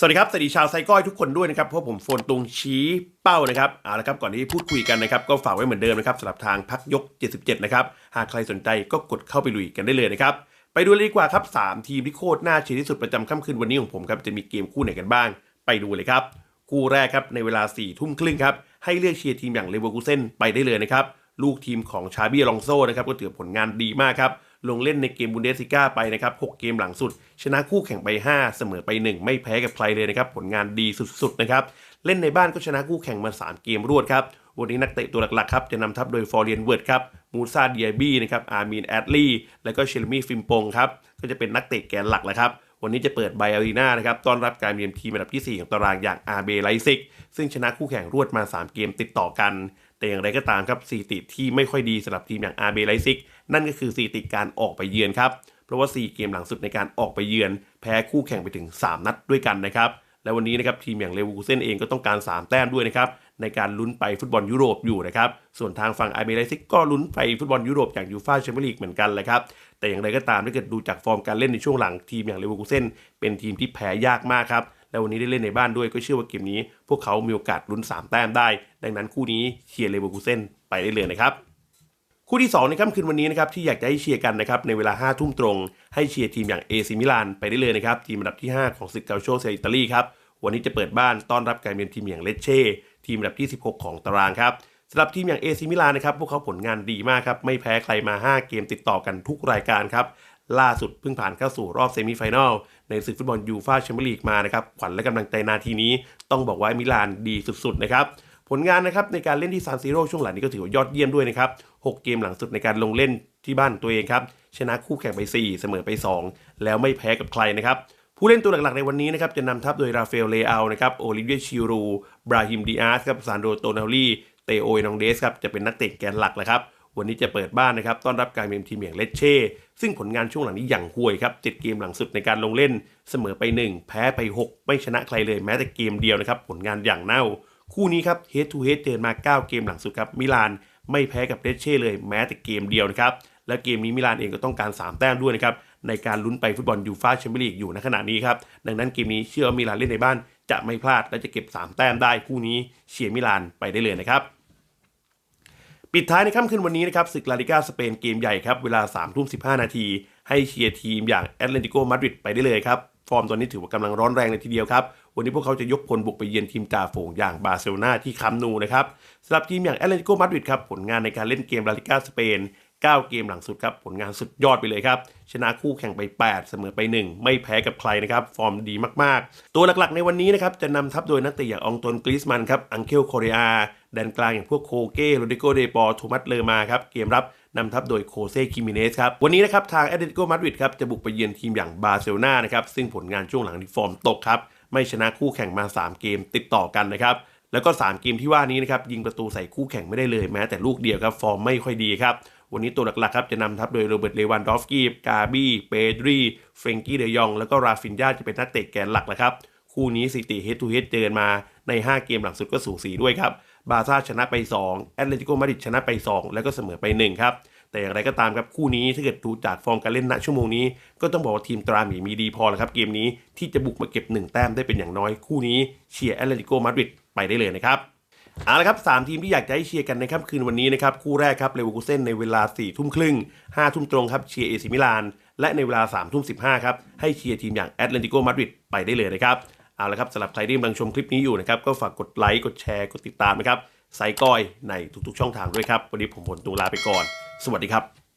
สวัสดีครับสวัสดีชาวไซก้อยทุกคนด้วยนะครับเพราะผมโฟนตุงชี้เป้านะครับเอาละครับก่อนที่พูดคุยกันนะครับก็ฝากไว้เหมือนเดิมนะครับสำหรับทางพักยก 77 นะครับหากใครสนใจก็กดเข้าไปลุยกันได้เลยนะครับไปดูเลยดีกว่าครับ 3 ทีมที่โคตรน่าเชียร์ที่สุดประจำค่ำคืนวันนี้ของผมครับจะมีเกมคู่ไหนกันบ้าง ไปดูเลยครับ คู่แรกครับในเวลา4ี่ทุ่มครึ่งครับให้เลือกเชียร์ทีมอย่างเลเวอร์คูเซนไปได้เลยนะครับลูกทีมของชาบีอลองโซนะครับก็ถือผลงานดีมากครับ ลงเล่นในเกมบุนเดสซิก้าไปนะครับ 6 เกมหลังสุด ชนะคู่แข่งไป 5 เสมอไป 1 ไม่แพ้กับใครเลยนะครับ ผลงานดีสุดๆนะครับ เล่นในบ้านก็ชนะคู่แข่งมา 3 เกมรวดครับ วันนี้นักเตะตัวหลักๆครับ จะนำทัพโดยฟอร์เรียนเวิร์ดครับ มูซาเดียบี้นะครับ อาร์มีนแอดลีและก็เชลมี่ฟิมปงครับ ก็จะเป็นนักเตะแกนหลักแหละครับวันนี้จะเปิดไบอารีนานะครับ ต้อนรับการเยือนทีมอันดับทีสี่ 4 ของตารางอย่างอาเบไลซิก ซึ่งชนะคู่แข่งรวดมา 3 เกมติดต่อกัน แต่อย่างไรก็ตามครับสถิติที่ไม่ค่อยดีสำหรับทีมอย่างอาร์เบไลซิกนั่นก็คือสถิติการออกไปเยือนครับเพราะว่า 4 เกมหลังสุดในการออกไปเยือน แพ้คู่แข่งไปถึง 3 นัดด้วยกันนะครับและวันนี้นะครับทีมอย่างเลเวอร์คูเซนเองก็ต้องการ 3 แต้มด้วยนะครับในการลุ้นไปฟุตบอลยุโรปอยู่นะครับส่วนทางฝั่งอาร์เบไลซิกก็ลุ้นไปฟุตบอลยุโรปอย่างยูฟ่าแชมเปี้ยนลีกเหมือนกันเลยครับแต่อย่างไรก็ตามถ้าเกิดดูจากฟอร์มการเล่นในช่วงหลังทีมอย่างเลเวอร์คูเซนเป็นทีมที่แพ้ยากมากครับ และวันนี้ได้เล่นในบ้านด้วยก็เชื่อว่าเกมนี้ พวกเขามีโอกาสลุ้น 3 แต้มได้ ดังนั้นคู่นี้เชียร์เลเวอร์คูเซนไปได้เลยนะครับคู่ที่ 2 ในค่ำคืนวันนี้นะครับที่อยากจะให้เชียร์กันนะครับในเวลา 5 ทุ่มตรง ให้เชียร์ทีมอย่างเอซิมิลานไปได้เลยนะครับทีมอันดับที่ 5 ของศึกเกาโชเซอิตาลีครับวันนี้จะเปิดบ้านต้อนรับการเยือนทีมอย่างเลเช่ทีมอันดับที่ 16 ของตารางครับสำหรับทีมอย่างเอซิมิลานนะครับพวกเขาผลงานดีมากครับไม่แพ้ใครมา 5 เกมติดต่อกันทุกรายการครับ ล่าสุดเพิ่งผ่านเข้าสู่รอบเซมิไฟแนลในศึกฟุตบอลยูฟ่าแชมเปี้ยนลีกมานะครับ ขวัญและกำลังใจนาทีนี้ต้องบอกว่ามิลานดีสุดๆนะครับผลงานนะครับในการเล่นที่ซานซิโร่ช่วงหลังนี้ก็ถือว่ายอดเยี่ยมด้วยนะครับ 6 เกมหลังสุดในการลงเล่นที่บ้านตัวเองครับ ชนะคู่แข่งไป 4 เสมอไป 2 แล้วไม่แพ้กับใครนะครับ ผู้เล่นตัวหลักๆในวันนี้นะครับจะนำทัพโดยราฟาเอลเลอานะครับ โอลิเวียชิรูบราฮิมดิอาสครับซานโดโตนาลี เตโอยนองเดสครับ จะเป็นนักเตะแกนหลักแหละครับ วันนี้จะเปิดบ้านนะครับต้อนรับการเยือนทีมอย่างเลเช่ ซึ่งผลงานช่วงหลังนี้อย่างห่วยครับ7เกมหลังสุดในการลงเล่นเสมอไป 1 แพ้ไป 6 ไม่ชนะใครเลยแม้แต่เกมเดียวนะครับผลงานอย่างเน่า คู่นี้ครับ head to head เจอมา 9 เกมหลังสุดครับมิลานไม่แพ้กับเรเช่เลยแม้แต่เกมเดียวนะครับและเกมนี้มิลานเองก็ต้องการ 3 แต้มด้วยนะครับในการลุ้นไปฟุตบอลยูฟ่าแชมเปี้ยนลีกอยู่ในขณะนี้ครับดังนั้นเกมนี้เชื่อว่ามิลานเล่นในบ้านจะไม่พลาดและจะเก็บ 3 แต้มได้คู่นี้เชียร์มิลานไปได้เลยนะครับ ปิดท้ายในค่ำคืนวันนี้นะครับศึกลาลิก้าสเปนเกมใหญ่ครับ เวลา3ามทุ่มสินาที ให้เชียร์ทีมอย่างแอตเลติโกมาดริดไปได้เลยครับ ฟอร์มตอนนี้ถือว่ากำลังร้อนแรงเลยทีเดียวครับ วันนี้พวกเขาจะยกพลบุกไปเยือนทีมจ่าฝูงอย่างบาร์เซโลนาที่คัมนูนะครับสำหรับทีมอย่างแอตเลติโกมาดริดครับผลงานในการเล่นเกมลาลิก้าสเปน9 เกมหลังสุดครับ ผลงานสุดยอดไปเลยครับ ชนะคู่แข่งไป 8 เสมอไป 1 ไม่แพ้กับใครนะครับ ฟอร์มดีมากๆ ตัวหลักๆในวันนี้นะครับ จะนำทัพโดยนักเตะอย่างอองตวนกริสมันครับ อังเคลโคเรีย แดนกลางอย่างพวกโคเก้โรดิโกเดปอโทมัสเลอมาครับเกมรับนำทัพโดยโคเซคิมิเนสครับ วันนี้นะครับทางแอตเลติโกมาดริดครับจะบุกไปเยือนทีมอย่างบาร์เซโลนานะครับซึ่งผลงานช่วงหลังที่ฟอร์มตกครับ ไม่ชนะคู่แข่งมา 3 เกมติดต่อกันนะครับ แล้วก็ 3 เกมที่ว่านี้นะครับยิงประตูใส่คู่แข่งไม่ได้เลยแม้แต่ลูกเดียวครับฟอร์มไม่ค่อยดีครับ วันนี้ตัวหลักๆครับจะนำทัพโดยโรเบิร์ตเลวันดอฟสกี้กาบี้เปดรีเฟรงกี้เดยองแล้วก็ราฟินญาจะเป็นนักเตะแกนหลักนะครับคู่นี้สิติเฮดทูเฮดเจอมาใน 5 เกมหลังสุดก็สูสีด้วยครับ บาซ่าชนะไป2แอตเลติโกมาดริดชนะไป 2 แล้วก็เสมอไป1ครับแต่อย่างไรก็ตามครับคู่นี้ถ้าเกิดดูจากฟอร์มการเล่นณชั่วโมงนี้ ก็ต้องบอกว่าทีมตราหมีมีดีพอแล้วครับเกมนี้ที่จะบุกมาเก็บ 1 แต้มได้เป็นอย่างน้อยคู่นี้เชียร์แอตเลติโกมาดริดไปได้เลยนะครับเอาละครับสามทีมที่อยากจะให้เชียร์กันในค่ำคืนวันนี้นะครับคู่แรกครับเลเวอร์คูเซนในเวลา4ี่ทุ่มครึ่งห้าทุ่มตรงครับเชียร์เอซิมิลานและในเวลา3ามทุ่มสิครับให้เชียร์ทีมอย่างแอตเลติโกมาดริดไปได้เลยนะครับ เอาละครับสำหรับใครที่กำลังชมคลิปนี้อยู่นะครับก็ฝากกดไลค์กดแชร์กดติดตามนะครับไซก้อยในทุกๆช่องทางด้วยครับ วันนี้ผมผลตูลาไปก่อน สวัสดีครับ